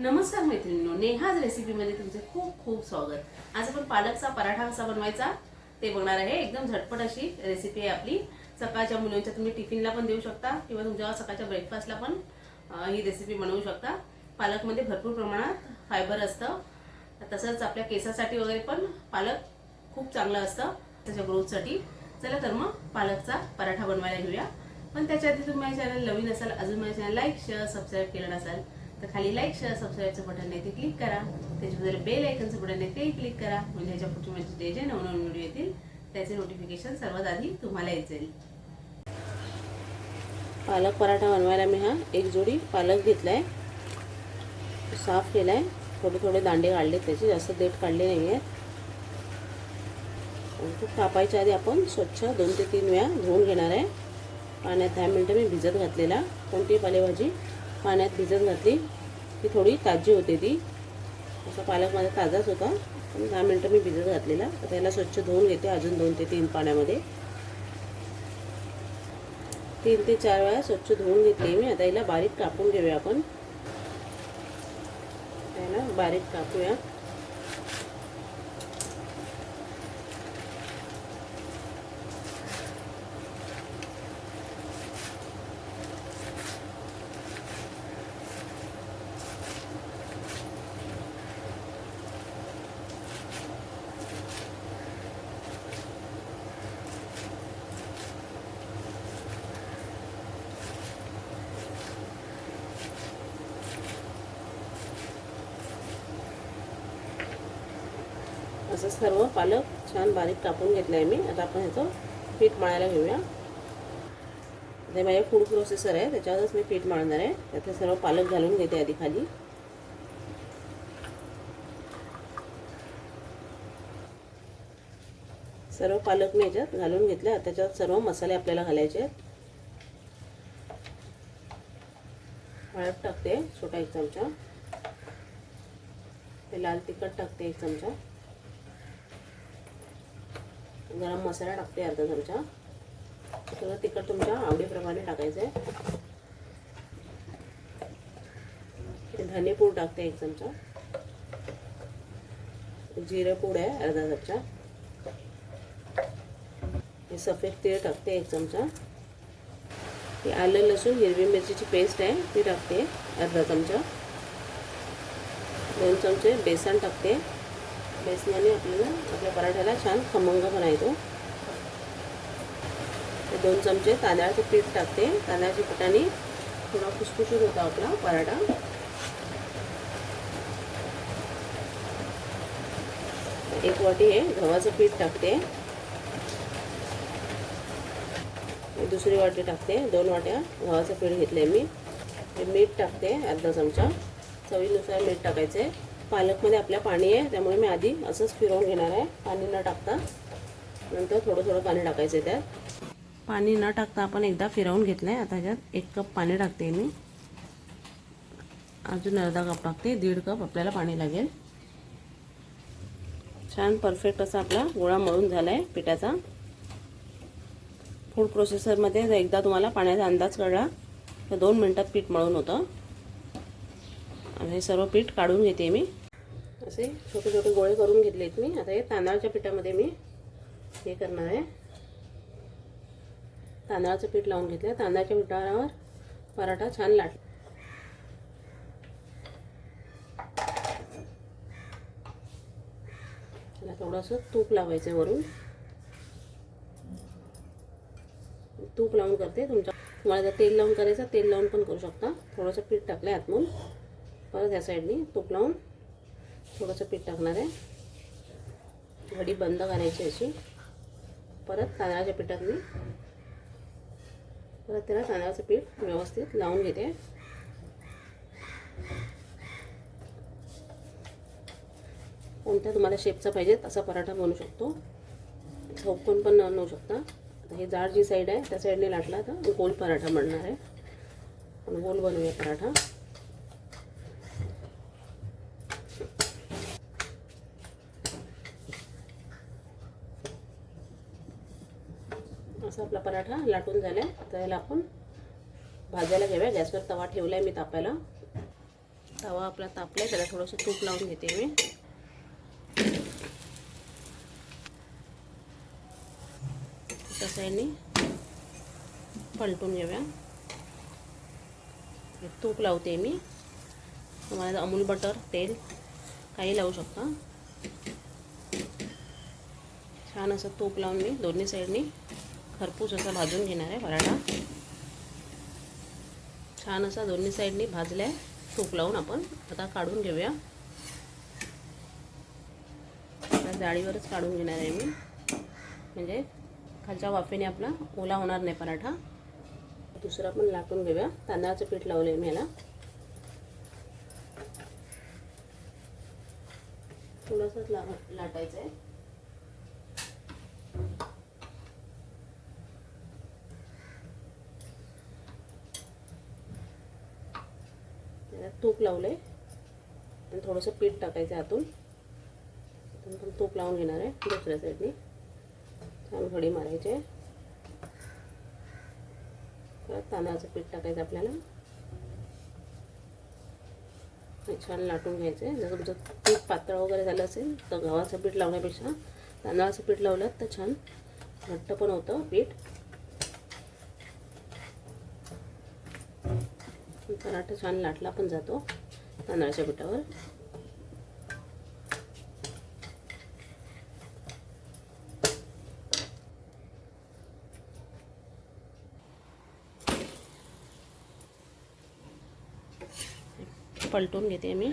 नमस्कार मैत्रिणींनो नेहाच रेसिपीमध्ये तुमचे खूप खूप स्वागत. आज आपण पालकचा पराठा कसा बनवायचा ते बघणार आहे. एकदम झटपट अशी रेसिपी आहे आपली. सकाळच्या मुलांच्या तुम्ही टिफिनला पण देऊ शकता किंवा तुमच्या सकाळच्या ब्रेकफास्टला पण ही रेसिपी बनवू शकता. पालकमध्ये भरपूर प्रमाणात फायबर असतं. तसंच आपल्या केसासाठी वगैरे पण पालक खूप चांगलं असतं. त्याच्या ग्रोथसाठी चला तर मग पालकचा पराठा बनवायला घेऊया. पण त्याच्या आधी तुम्ही माझ्या चॅनल नवीन असाल अजून माझ्या चॅनल लाईक शेअर सबस्क्राईब केलं नसाल तर खाली लाईक शेअर सबस्क्राईबचं बटन आहे ते क्लिक करा. त्याच्यामध्ये बेल आयकनचं बटन आहे ते क्लिक करा. म्हणजे ह्याच्या पुढची माझे जे जे नवनवीन व्हिडिओ येतील त्याचे नोटिफिकेशन सर्वात आधी तुम्हाला येत जाईल. पालक पराठा बनवायला मी हा एक जोडी पालक घेतला आहे साफ केला आहे थोडे थोडे दांडे काढले त्याचे. जास्त देठ काढले नाही आहेत खूप कापायच्या आधी आपण स्वच्छ दोन ते तीन वेळा धुवून घेणार आहे. पाण्यात दहा मिनटं मी भिजत घातलेला. कोणती पालेभाजी पाण्यात भिजत घातली. ती थोडी ताजी होते ती. असा पालक माझा ताजाच होता. पण दहा मिनटं मी भिजत घातलेला. आता याला स्वच्छ धुवून घेते अजून दोन ते तीन पाण्यामध्ये. तीन ते चार वेळा स्वच्छ धुवून घेतली मी. आता याला बारीक कापून घेऊया आपण. याला बारीक कापूया. असं सर्व पालक छान बारीक कापून घेतलं आहे मी. आता आपण ह्याचं पीठ मळायला घेऊया. ते माझे फूड प्रोसेसर आहे त्याच्यावरच मी पीठ मळणार आहे. त्यात सर्व पालक घालून घेते आधी खाली. सर्व पालक मी याच्यात घालून घेतल्या. त्याच्यात सर्व मसाले आपल्याला घालायचे आहेत. हळद टाकते छोटा एक चमचा. ते लाल तिखट टाकते एक चमचा. गरम मसाला टाकते अर्धा चमचा. सगळं तिखट तुमच्या आवडीप्रमाणे टाकायचं आहे धनेपूड टाकते एक चमचा. जिरेपूड आहे अर्धा चमचा. हे सफेद तीळ टाकते एक चमचा. हे आलं लसूण हिरवी मिरचीची पेस्ट आहे ती टाकते अर्धा चमचा. दोन चमचे बेसन टाकते. बेसनाने आपल्याला आपल्या पराठ्याला छान खमंग बनायचो. दोन चमचे तांदळाचं पीठ टाकते. तांदळाच्या पिठाने थोडा खुसखुशीत होता आपला पराठा. एक वाटी हे गव्हाचं पीठ टाकते. दुसरी वाटी टाकते. दोन वाट्या गव्हाचं पीठ घेतले मी. हे मीठ टाकते अर्धा चमचा. चवीनुसार मीठ टाकायचे पालकमध्ये आपल्या पाणी आहे त्यामुळे मी आधी असंच फिरवून घेणार आहे. पाणी न टाकता. नंतर थोडं थोडं पाणी टाकायचं आहे त्यात. पाणी न टाकता आपण एकदा फिरवून घेतलं आहे आता ह्याच्यात एक कप पाणी टाकते मी. अजून अर्धा कप टाकते. दीड कप आपल्याला पाणी लागेल. छान परफेक्ट असा आपला गोळा मळून झाला आहे पिठाचा फूड प्रोसेसरमध्ये जर एकदा तुम्हाला पाण्याचा अंदाज कळला तर दोन मिनटात पीठ मळून होतं. आणि हे सर्व पीठ काढून घेते मी. असे छोटे छोटे गोळे करून घेतलेत मी. आता हे तांदळाच्या पिठामध्ये मी हे करणार आहे. तांदळाचं पीठ लावून घेतलं तांदळाच्या पिठावर पराठा छान लाट त्याला थोडंसं तूप लावायचं वरून. तूप लावून करते. तुमच्या तुम्हाला जर तेल लावून करायचं तेल लावून पण करू शकता. थोडंसं पीठ टाकलं आहे आतमून परत ह्या साईडनी तूप लावून थोडंसं पीठ टाकणार आहे. घडी बंद करायची अशी. परत तांदळाच्या पिठात मी परत त्याला तांदळाचं पीठ व्यवस्थित लावून घेते. कोणत्या तुम्हाला शेपचा पाहिजे तसा पराठा बनवू शकतो. चौकोन पण बनवू शकता. आता हे जाड जी साईड आहे त्या साईडने लाटला तर गोल पराठा बनणार आहे. गोल बनवूया पराठा. असा आपला पराठा लाटून झाला आहे तर याला आपण भाजायला घेऊया गॅसवर तवा ठेवला आहे मी तापायला. तवा आपला तापला त्याला थोडंसं तूप लावून घेते मी. तसं यांनी पलटून घेऊया. तूप लावते मी. तुम्हाला अमूल बटर तेल काही लावू शकता. छान असं तूप लावून मी दोन्ही साईडनी खरपूस असा भाजून घेणार आहे पराठा छान असा दोन्ही साईडनी भाजल्या. आहे तूप लावून आपण आता काढून घेऊया. आता जाळीवरच काढून घेणार आहे मी. म्हणजे खालच्या वाफेने आपला ओला होणार नाही पराठा. दुसरा पण लाटून घेऊया. तांदळाचं पीठ लावलं आहे मी याला थोडंसंच ला लाटायचं आहे त्याच्यात तूप लावलं आहे आणि थोडंसं पीठ टाकायचं आहे आतून पण तूप लावून घेणार आहे दुसऱ्या साईडने छान घडी मारायचे परत तांदळाचं पीठ टाकायचं आपल्याला. छान लाटून घ्यायचं आहे. जर तुमचं पीठ पातळ वगैरे झालं असेल तर गव्हाचं पीठ लावण्यापेक्षा तांदळाचं पीठ लावलं तर छान घट्ट पण होतं पीठ. पराठा छान लाटला पण जातो तांदळाच्या पिठावर पलटून घेते मी.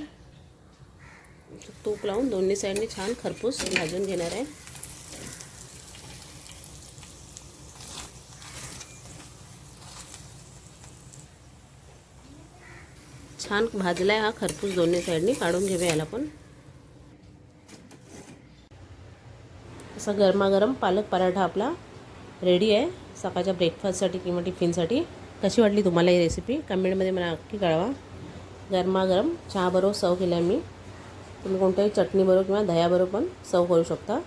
तूप लावून दोन्ही साईडने छान खरपूस भाजून घेणार आहे. छान भाजला आहे हा खरपूस दोन्ही साईडनी. काढून घेऊया याला पण. असा गरमागरम पालक पराठा आपला रेडी आहे. सकाळच्या ब्रेकफास्टसाठी किंवा टिफिनसाठी. कशी वाटली तुम्हाला ही रेसिपी कमेंटमध्ये मला नक्की कळवा. गरमागरम चहाबरोबर सर्व केला मी तुम्ही कोणत्याही चटणीबरोबर किंवा दह्याबरोबर पण सर्व करू शकता.